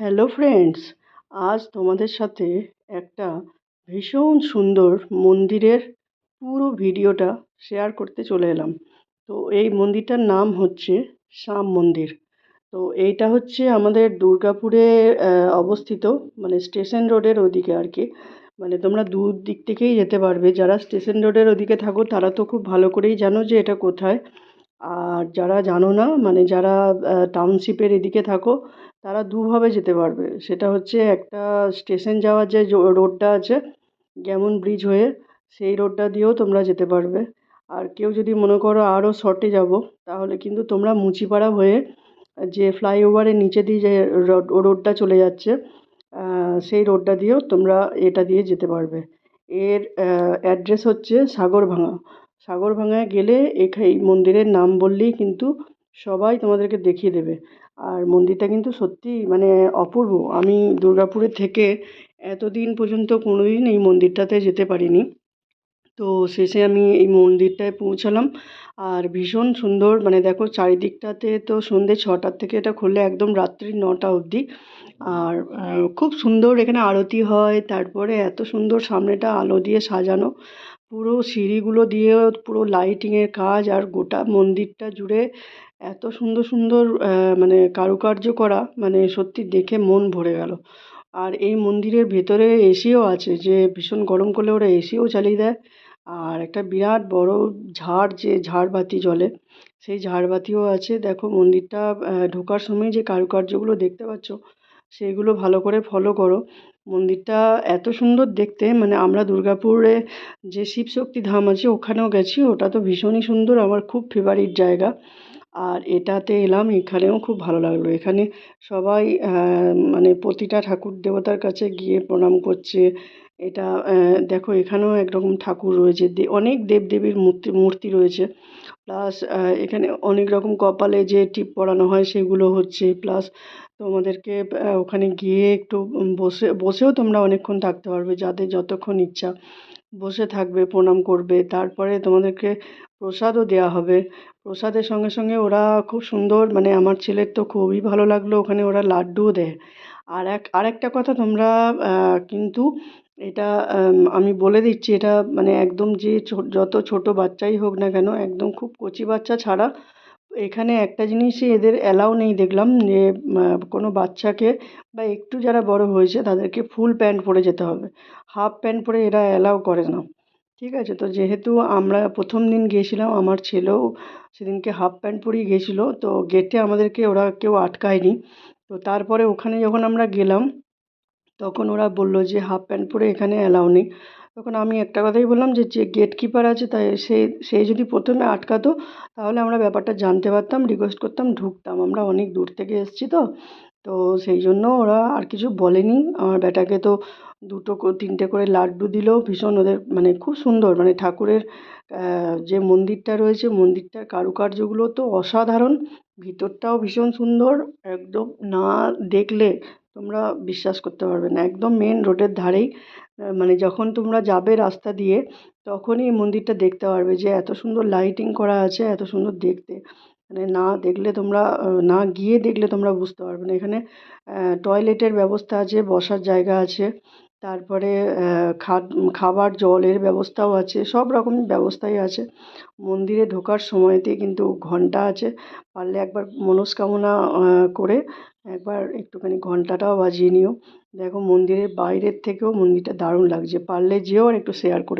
Hello friends আজ তোমাদের সাথে একটা ভীষণ সুন্দর মন্দিরের পুরো ভিডিওটা শেয়ার করতে চলে এলাম। তো এই মন্দিরটার নাম হচ্ছে শ্যাম মন্দির। তো এইটা হচ্ছে আমাদের দুর্গাপুরে অবস্থিত মানে স্টেশন রোডের ওদিকে আর কি মানে তোমরা দু দিক থেকেই যেতে পারবে। যারা স্টেশন রোডের ওদিকে থাকো, তারা তো খুব ভালো করেই জানো যে এটা কোথায়। আর যারা জানো না মানে যারা টাউনশিপের এদিকে থাকো, তারা দুভাবে যেতে পারবে। সেটা হচ্ছে একটা স্টেশন যাওয়ার যে রোডটা আছে গ্যামন ব্রিজ হয়ে, সেই রোডটা দিয়েও তোমরা যেতে পারবে। আর কেউ যদি মনে করো আরও শর্টে যাব, তাহলে কিন্তু তোমরা মুচিপাড়া হয়ে, যে ফ্লাইওভারের নিচে দিয়ে যে রোড রোডটা চলে যাচ্ছে সেই রোডটা দিয়েও তোমরা এটা দিয়ে যেতে পারবে। এর অ্যাড্রেস হচ্ছে সাগরভাঙা। সাগরভাঙায় গেলে এখানে এই মন্দিরের নাম বললেই কিন্তু সবাই তোমাদেরকে দেখিয়ে দেবে। আর মন্দিরটা কিন্তু সত্যিই মানে অপূর্ব। আমি দুর্গাপুরে থেকে এতদিন পর্যন্ত কোনো দিন এই মন্দিরটাতে যেতে পারিনি। তো শেষে আমি এই মন্দিরটায় পৌঁছালাম। আর ভীষণ সুন্দর মানে দেখো চারিদিকটাতে তো সন্ধ্যে ছটার থেকে এটা খুললে একদম রাত্রি নটা অবধি। আর খুব সুন্দর এখানে আরতি হয়, তারপরে এত সুন্দর সামনেটা আলো দিয়ে সাজানো। পুরো সিঁড়িগুলো দিয়েও পুরো লাইটিংয়ের কাজ আর গোটা মন্দিরটা জুড়ে এত সুন্দর সুন্দর মানে কারুকার্য করা মানে সত্যি দেখে মন ভরে গেল। আর এই মন্দিরের ভেতরে এসিও আছে যে ভীষণ গরম করলে ওরা এসিও চালিয়ে দেয়। আর একটা বিরাট বড় ঝাড়, যে ঝাড়বাতি জ্বলে সেই ঝাড়বাতিও আছে। দেখো মন্দিরটা ঢোকার সময় যে কারুকার্যগুলো দেখতে পাচ্ছ সেইগুলো ভালো করে ফলো করো। মন্দিরটা এত সুন্দর দেখতে। মানে আমরা দুর্গাপুরে যে শিবশক্তি ধাম আছে, ওখানেও গেছি। ওটা তো ভীষণই সুন্দর, আমার খুব ফেভারিট জায়গা। আর এটাতে এলাম, এখানেও খুব ভালো লাগল। এখানে সবাই মানে প্রতিটা ঠাকুর দেবতার কাছে গিয়ে প্রণাম করছে। এটা দেখো এখানেও একরকম ঠাকুর রয়েছে। অনেক দেবদেবীর মূর্তি মূর্তি রয়েছে। প্লাস এখানে অনেক রকম কপালে যে টিপ পরানো হয় সেগুলো হচ্ছে। প্লাস তোমাদেরকে ওখানে গিয়ে একটু বসে, বসেও তোমরা অনেকক্ষণ থাকতে পারবে যাদের যতক্ষণ ইচ্ছা। বসে থাকবে, প্রণাম করবে। তারপরে তোমাদেরকে প্রসাদও দেওয়া হবে। প্রসাদের সঙ্গে সঙ্গে ওরা খুব সুন্দর মানে আমার ছেলের তো খুবই ভালো লাগল। ওখানে ওরা লাড্ডুও দেয়। আর এক আরেকটা কথা তোমরা কিন্তু এটা আমি বলে দিচ্ছি, এটা মানে একদম যে যত ছোটো বাচ্চাই হোক না কেন, একদম খুব কচি বাচ্চা ছাড়া এখানে একটা জিনিসই এদের অ্যালাউ নেই দেখলাম যে কোনো বাচ্চাকে বা একটু যারা বড় হয়েছে তাদেরকে ফুল প্যান্ট পরে যেতে হবে। হাফ প্যান্ট পরে এরা অ্যালাউ করে না। ঠিক আছে? তো যেহেতু আমরা প্রথম দিন গিয়েছিলাম, আমার ছেলেও সেদিনকে হাফ প্যান্ট পরেই গিয়েছিল, তো গেটে আমাদেরকে ওরা কেউ আটকায়নি। তো তারপরে ওখানে যখন আমরা গেলাম, তখন ওরা বলল যে হাফ প্যান্ট পরে এখানে অ্যালাউ নেই। তখন আমি একটা কথাই বললাম যে যে গেট কিপার আছে তাই সে সে যদি প্রথমে আটকাতো, তাহলে আমরা ব্যাপারটা জানতে পারতাম রিকোয়েস্ট করতাম, ঢুকতাম। আমরা অনেক দূর থেকে এসেছি তো। তো সেই জন্য ওরা আর কিছু বলেনি। আমার বেটাকে তো দুটো তিনটে করে লাড্ডু দিল। ভীষণ ওদের মানে খুব সুন্দর। মানে ঠাকুরের যে মন্দিরটা রয়েছে, মন্দিরটার কারুকার্যগুলো তো অসাধারণ। ভিতরটাও ভীষণ সুন্দর। একদম না দেখলে তোমরা বিশ্বাস করতে পারবে না। একদম মেন রোডের ধারেই মানে যখন তোমরা যাবে রাস্তা দিয়ে, তখনই মন্দিরটা দেখতে পারবে যে এত সুন্দর লাইটিং করা আছে, এত সুন্দর দেখতে। মানে না দেখলে তোমরা না গিয়ে দেখলে তোমরা বুঝতে পারবে না। এখানে টয়লেটের ব্যবস্থা আছে, বসার জায়গা আছে, তারপরে খাবার, জলের ব্যবস্থাও আছে, সব রকম ব্যবস্থাই আছে। মন্দিরে ঢোকার সময়তে কিন্তু ঘণ্টা আছে, পারলে একবার মনস্কামনা করে একবার একটুখানি ঘণ্টাটাও বাজিয়ে নিও। দেখো মন্দিরের বাইরের থেকেও মন্দিরটা দারুণ লাগছে, পারলে যেও আর একটু শেয়ার করে